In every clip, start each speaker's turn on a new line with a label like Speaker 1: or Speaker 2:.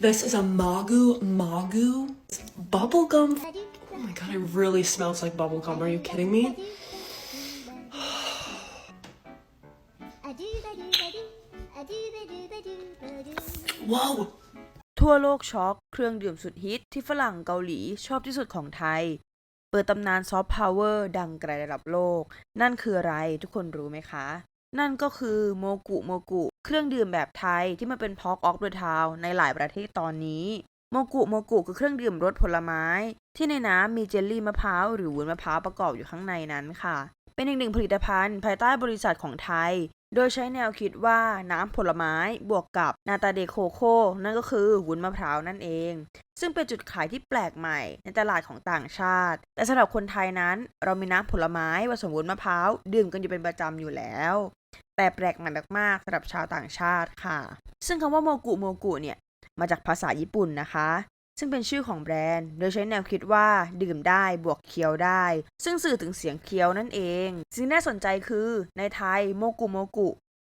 Speaker 1: This is a Magu Magu bubblegum. Oh my god, it really smells like bubblegum. Are you kidding me? Whoa!
Speaker 2: ทั่วโลกช็อก เครื่องดื่มสุดฮิตที่ฝรั่งเกาหลีชอบที่สุดของไทย เปิดตำนานซอฟต์พาวเวอร์ดังไกลระดับโลก นั่นคืออะไรทุกคนรู้ไหมคะ นั่นก็คือโมกุโมกุ เครื่องดื่มแบบไทยที่มาเป็นพอกออกเดอะทาวในหลายประเทศตอนนี้ โมกุโมกุคือเครื่องดื่มรสผลไม้ ที่ในน้ำมีเจลลี่มะพร้าวหรือวุ้นมะพร้าวประกอบอยู่ข้างในนั้นค่ะ เป็นอีกหนึ่งผลิตภัณฑ์ ภายใต้บริษัทของไทย โดยใช้แนวคิดว่าน้ำผลไม้บวกกับนาตาเดโคโคนั่นก็คือวุ้นมะพร้าวนั่นเอง ซึ่งเป็นจุดขายที่แปลกใหม่ในตลาดของต่างชาติ แต่สำหรับคนไทยนั้น เรามีน้ำผลไม้ผสมวุ้นมะพร้าวดื่มกันอยู่เป็นประจำอยู่แล้ว แต่แปลกใหม่มากๆสำหรับชาวต่างชาติค่ะ ซึ่งคำว่าโมกุโมกุเนี่ย มาจากภาษาญี่ปุ่นนะคะ ซึ่งเป็นชื่อของแบรนด์ โดยใช้แนวคิดว่าดื่มได้บวกเคี้ยวได้ ซึ่งสื่อถึงเสียงเคี้ยวนั่นเองสิ่งน่าสนใจคือในไทยโมกุโมกุ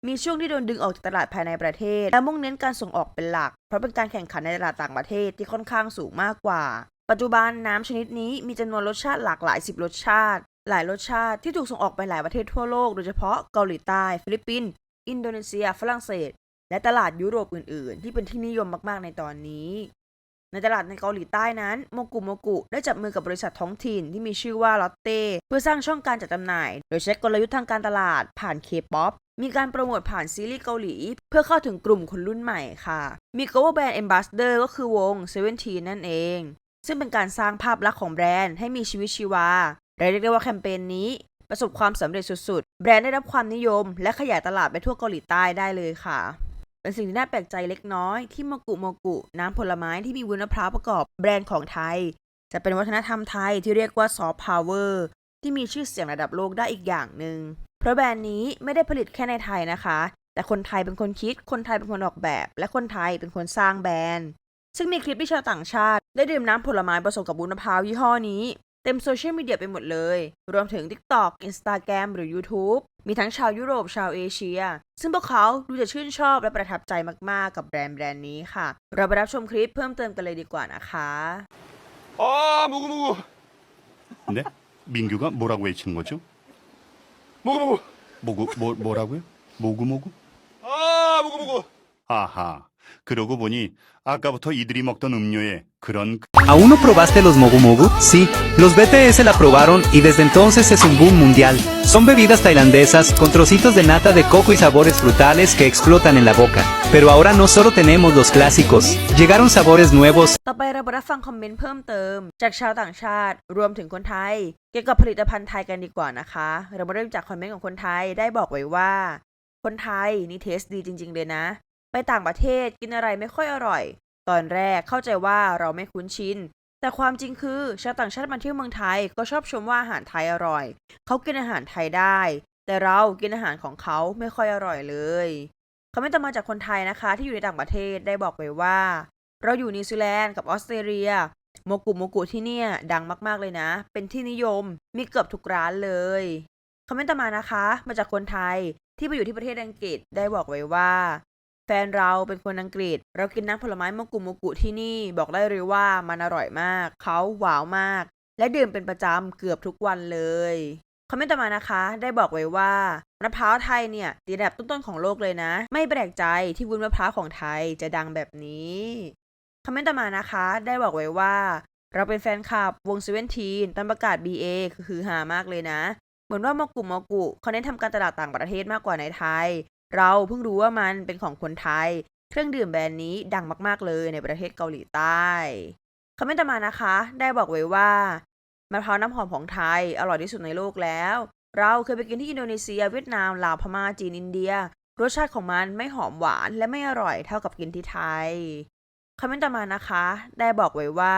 Speaker 2: มีช่วงที่โดนดึงออกจากตลาดภายในประเทศ และมุ่งเน้นการส่งออกเป็นหลัก เพราะเป็นการแข่งขันในตลาดต่างประเทศที่ค่อนข้างสูงมากกว่า ปัจจุบันน้ำชนิดนี้มีจำนวนรสชาติหลากหลาย 10 รสชาติ หลายรสชาติที่ถูกส่งออกไปหลายประเทศทั่วโลก โดยเฉพาะเกาหลีใต้ ฟิลิปปินส์อินโดนีเซีย ฝรั่งเศส และตลาดยุโรปอื่น ๆ ที่เป็นที่นิยมมาก ๆ ในตอนนี้ ในตลาดในเกาหลีใต้นั้น โมกุโมกุได้จับมือกับบริษัทท้องถิ่นที่มีชื่อว่าลอตเต้เพื่อสร้างช่องการจัดจำหน่าย โดยใช้กลยุทธ์ทางการตลาดผ่านเคป๊อปมีการโปรโมทผ่านซีรีส์เกาหลี เพื่อเข้าถึงกลุ่มคนรุ่นใหม่ค่ะ มี global brand ambassador ก็คือวง Seventeen นั่นเอง ซึ่งเป็นการสร้างภาพลักษณ์ของแบรนด์ให้มีชีวิตชีวา และเรียกได้ว่าแคมเปญนี้ประสบความสำเร็จสุดๆ แบรนด์ได้รับความนิยม และขยายตลาดไปทั่วเกาหลีใต้ได้เลยค่ะ เป็นสิ่งที่น่าแปลกใจเล็กน้อยที่โมกุโมกุน้ำผลไม้ที่มีวุ้นมะพร้าวประกอบแบรนด์ของไทย จะเป็นวัฒนธรรมไทยที่เรียกว่าซอฟต์พาวเวอร์ที่มีชื่อเสียงระดับโลกได้อีกอย่างหนึ่งเพราะแบรนด์นี้ไม่ได้ผลิตแค่ในไทยนะคะ แต่คนไทยเป็นคนคิด คนไทยเป็นคนออกแบบ และคนไทยเป็นคนสร้างแบรนด์ ซึ่งมีคลิปที่ชาวต่างชาติ ได้ดื่มน้ำผลไม้ผสมกับวุ้นมะพร้าวยี่ห้อนี้ เต็มโซเชียลมีเดียไปหมดเลย รวมถึง TikTok Instagram หรือ YouTube มีทั้งชาวยุโรปชาวเอเชีย ซึ่งพวกเขาดูจะชื่นชอบและประทับใจมากๆกับแบรนด์แบรนด์นี้ค่ะ เราไปรับชมคลิปเพิ่มเติมกันเลยดีกว่านะคะ
Speaker 3: 아, 무구 무구.
Speaker 4: 네? 민규가 뭐라고 외친 거죠?
Speaker 3: 무구 무구.
Speaker 4: 뭐구 뭐 뭐라고요? 모구모구?
Speaker 3: 아, 무구 무구.
Speaker 4: 아하. 그러고 보니 아까부터 이들이 먹던 음료에 그런
Speaker 5: ¿Aún no probaste los Mogu Mogu? Sí, los BTS la probaron y desde entonces es un boom mundial. Son bebidas tailandesas con trocitos de nata de coco y sabores frutales que explotan en la boca. Pero ahora no solo tenemos los clásicos, llegaron sabores nuevos
Speaker 2: ต่อไปเราไปรับฟังคอมเมนต์เพิ่มเติม จากชาวต่างชาติ รวมถึงคนไทย เกี่ยวกับผลิตภัณฑ์ไทยกันดีกว่านะคะ เรามาเริ่มจากคอมเมนต์ของคนไทยได้บอกไว้ว่า คนไทยนี่เทสดีจริง ๆ เลยนะ ไปต่างประเทศกินอะไรไม่ค่อยอร่อย ตอนแรกเข้าใจว่าเราไม่คุ้นชิน แต่ความจริงคือชาวต่างชาติมาเที่ยวเมืองไทยก็ชอบชมว่าอาหารไทยอร่อย เขากินอาหารไทยได้ แต่เรากินอาหารของเขาไม่ค่อยอร่อยเลยคอมเมนต์ต่อมาจากคนไทยนะคะ ที่อยู่ในต่างประเทศได้บอกไว้ว่า เราอยู่นิวซีแลนด์กับออสเตรเลียโมกุโมกุที่เนี่ยดังมากๆเลยนะ เป็นที่นิยมมีเกือบทุกร้านเลยคอมเมนต์ต่อมานะคะ มาจากคนไทยที่ไปอยู่ที่ประเทศอังกฤษได้บอกไว้ว่า แฟนเราเป็นคนอังกฤษ เรากินน้ำผลไม้โมกุโมกุที่นี่บอกได้เลยว่ามันอร่อยมาก เขาหวาวมาก และดื่มเป็นประจำเกือบทุกวันเลยคอมเมนต์ต่อมานะคะ ได้บอกไว้ว่ามะพร้าวไทยเนี่ยติดอันดับต้นๆของโลกเลยนะ ไม่แปลกใจที่วุ้นมะพร้าวของไทยจะดังแบบนี้คอมเมนต์ต่อมานะคะ ได้บอกไว้ว่า เราเป็นแฟนคลับวงเซเว่นทีนตอนประกาศ BA คือฮือฮามากเลยนะ เหมือนว่ามกุโมกุเขาเน้นทำการตลาดต่างประเทศมากกว่าในไทย เราเพิ่งรู้ว่ามันเป็นของคนไทย เครื่องดื่มแบรนด์นี้ดังมาก ๆ เลยในประเทศเกาหลีใต้คอมเมนต์ต่อมานะคะ ได้บอกไว้ว่ามะพร้าวน้ำหอมของไทยอร่อยที่สุดในโลกแล้ว เราเคยไปกินที่อินโดนีเซีย เวียดนาม ลาว พม่า จีน อินเดีย รสชาติของมันไม่หอมหวานและไม่อร่อยเท่ากับกินที่ไทยคอมเมนต์ต่อมานะคะ ได้บอกไว้ว่า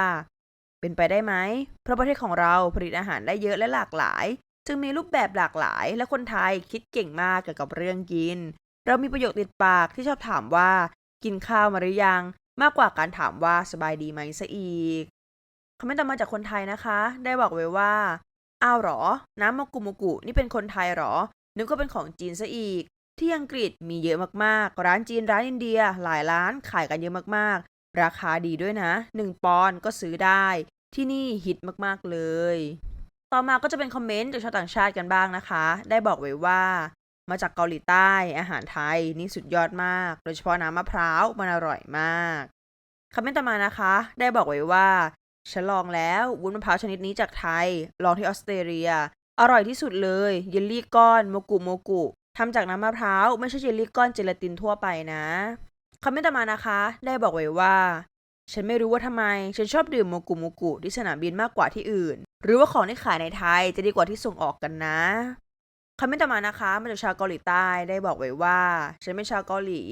Speaker 2: เป็นไปได้ไหม เพราะประเทศของเราผลิตอาหารได้เยอะและหลากหลาย จึงมีรูปแบบหลากหลาย และคนไทยคิดเก่งมากเกี่ยวกับเรื่องกิน เรามีประโยคติดปากที่ชอบถามว่า กินข้าวมาหรือยัง มากกว่าการถามว่าสบายดีไหมซะอีกคอมเมนต์ต่อมาจากคนไทยนะคะ ได้บอกไว้ว่าอ้าวหรอ น้ำมะกุมกุนี่เป็นคนไทยหรอ นึกว่าเป็นของจีนซะอีก ที่อังกฤษมีเยอะมากๆ ร้านจีนร้านอินเดีย หลายร้านขายกันเยอะมากๆ ราคาดีด้วยนะ 1 ปอนด์ก็ซื้อได้ ที่นี่ฮิตมากๆเลย ต่อมาก็จะเป็นคอมเมนต์จากชาวต่างชาติกันบ้างนะคะ ได้บอกไว้ว่า มาจากเกาหลีใต้อาหารไทยนี่สุดยอดมาก โดยเฉพาะน้ำมะพร้าวมันอร่อยมากคอมเมนต์ต่อมานะคะ ได้บอกไว้ว่าฉันลองแล้ววุ้นมะพร้าวชนิดนี้จากไทย ลองที่ออสเตรเลีย อร่อยที่สุดเลยเยลลี่ก้อนโมกุโมกุทำจากน้ำมะพร้าวไม่ใช่เยลลี่ก้อนเจลาตินทั่วไปนะคอมเมนต์ต่อมานะคะ ได้บอกไว้ว่า ฉันไม่รู้ว่าทำไม ฉันชอบดื่มโมกุโมกุที่สนามบินมากกว่าที่อื่น หรือว่าของที่ขายในไทยจะดีกว่าที่ส่งออกกันนะ คอมเมนต์ต่อมานะคะ มาจากชาวเกาหลีใต้ได้บอกไว้ว่า ฉันเป็นชาวเกาหลี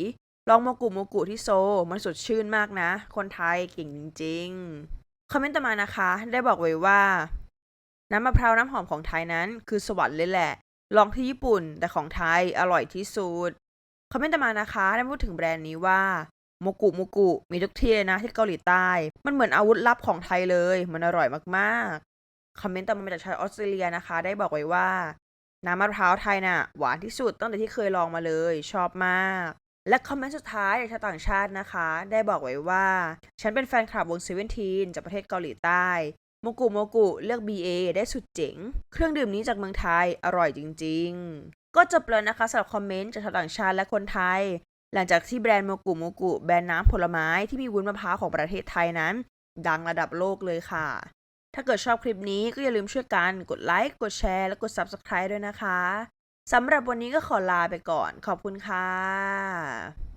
Speaker 2: ลองโมกุโมกุที่โซ มันสดชื่นมากนะ คนไทยเก่งจริงๆคอมเมนต์ต่อมานะคะ ได้บอกไว้ว่า น้ำมะพร้าวน้ำหอมของไทยนั้น คือสวรรค์เลยแหละ ลองที่ญี่ปุ่นแต่ของไทยอร่อยที่สุดคอมเมนต์ต่อมานะคะได้พูดถึงแบรนด์นี้ว่าโมกุโมกุมีทุกที่เลยนะที่เกาหลีใต้ มันเหมือนอาวุธลับของไทยเลย มันอร่อยมากๆ คอมเมนต์ต่อมามาจากชาวออสเตรเลียนะคะ ได้บอกไว้ว่า น้ำมะพร้าวไทยน่ะหวานที่สุดตั้งแต่ที่เคยลองมาเลย ชอบมาก และคอมเมนต์สุดท้ายจากชาวต่างชาตินะคะ ได้บอกไว้ว่า ฉันเป็นแฟนคลับวงเซเว่นทีนจากประเทศเกาหลีใต้โมกุโมกุเลือก BA ได้สุดเจ๋ง เครื่องดื่มนี้จากเมืองไทยอร่อยจริง ๆ ก็จบแล้วนะคะสำหรับคอมเมนต์จากชาวต่างชาติและคนไทย หลังจากที่แบรนด์โมกุโมกุแบรนด์น้ำผลไม้ที่มีวุ้นมะพร้าวของประเทศไทยนั้น ดังระดับโลกเลยค่ะ ถ้าเกิดชอบคลิปนี้ก็อย่าลืมช่วยกันกดไลค์ กดแชร์ และกด Subscribe ด้วยนะคะ สำหรับวันนี้ก็ขอลาไปก่อน ขอบคุณค่ะ